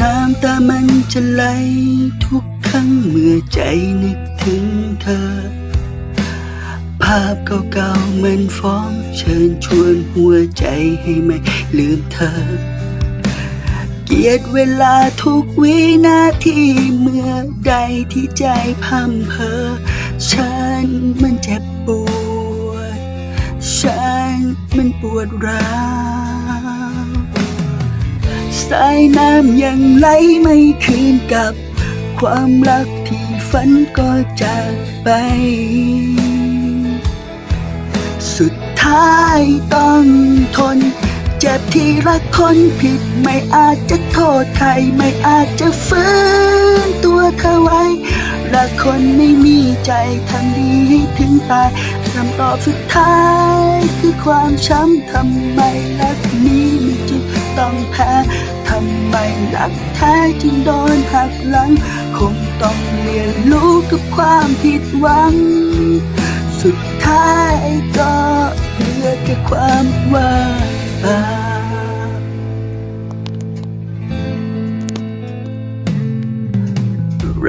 น้ำตามันจะไหลทุกครั้งเมื่อใจนึกถึงเธอ ภาพเก่าๆมันฟ้องเชิญชวนหัวใจให้ไม่ลืมเธอ เกียดเวลาทุกวินาทีเมื่อใดที่ใจพัมเพอ ฉันมันเจ็บปวด ฉันมันปวดร้าว สายน้ำยังไหลไม่คืนกลับ ความรักที่ฝันก็จากไป สุดท้ายต้องทน เจ็บที่รักคนผิดไม่อาจจะโทษใคร ไม่อาจจะฟื้นตัวเธอไว้รักคนไม่มีใจทำดีให้ถึงตาย คำตอบสุดท้าย คือความช้ำทำไมรักนี้มันจึงต้องแพ้ทำไมรักแท้จึงโดนหักหลัง คงต้องเรียนรู้กับความผิดหวัง สุดท้ายก็เหลือแค่ความว่างเปล่า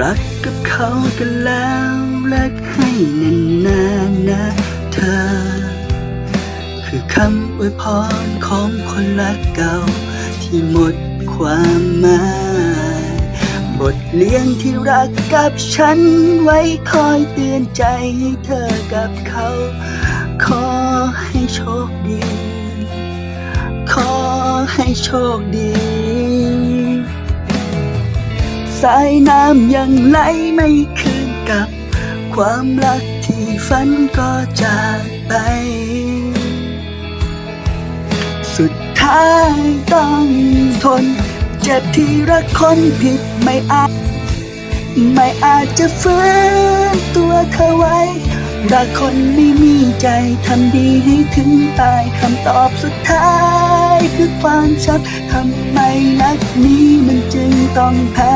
รักกับเขากันแล้ว รักให้นานๆนะ อ คือคำอวยพรของคนรักเก่า ที่หมดความหมายบทเรียนที่รักกับฉันไว้คอยเตือนใจให้เธอกับเขา ขอให้โชคดี ขอให้โชคดี สายน้ำยังไหลไม่คืนกับความรักที่ฝันก็จากไป สุดท้ายต้องทน เจ็บที่รักคนผิดไม่อาจ ไม่อาจจะฟื้นตัวเธอไว้รักคนไม่มีใจ ทำดีให้ถึงตายคำตอบสุดท้ายคือความชัดทำไมรักนี้มันจึงต้องแพ้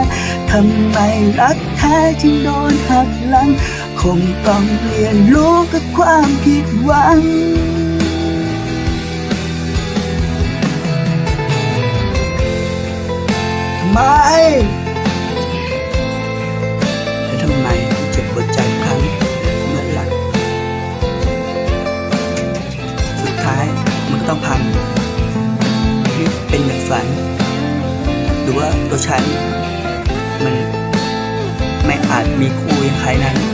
ทำไมรักแท้จึงโดนหักหลัง คงต้องเรียนรู้กับความผิดหวังทำไมและทำไมเจ็บปวดใจครั้งเมื่อรัก สุดท้ายมันก็ต้องพังหรือเป็นเหมือนฝัน หรือว่าตัวฉัน มันไม่อาจมีคู่อย่างใครนั้น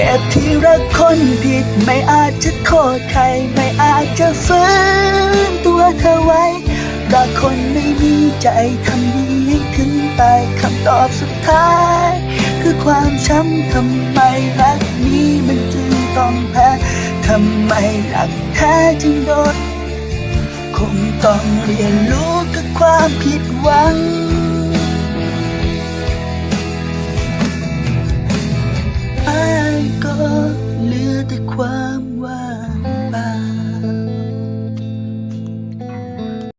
จ็บที่รักคนผิดไม่อาจจะโทษใคร ไม่อาจจะฟื้นตัวเธอไว้ รักคนไม่มีใจทำดีให้ถึงตายคำตอบสุดท้าย คือความช้ำทำไมรักนี้มันจึงต้องแพ้ทำไมรักแท้จึงโดนคงต้องเรียนรู้กับความผิดหวัง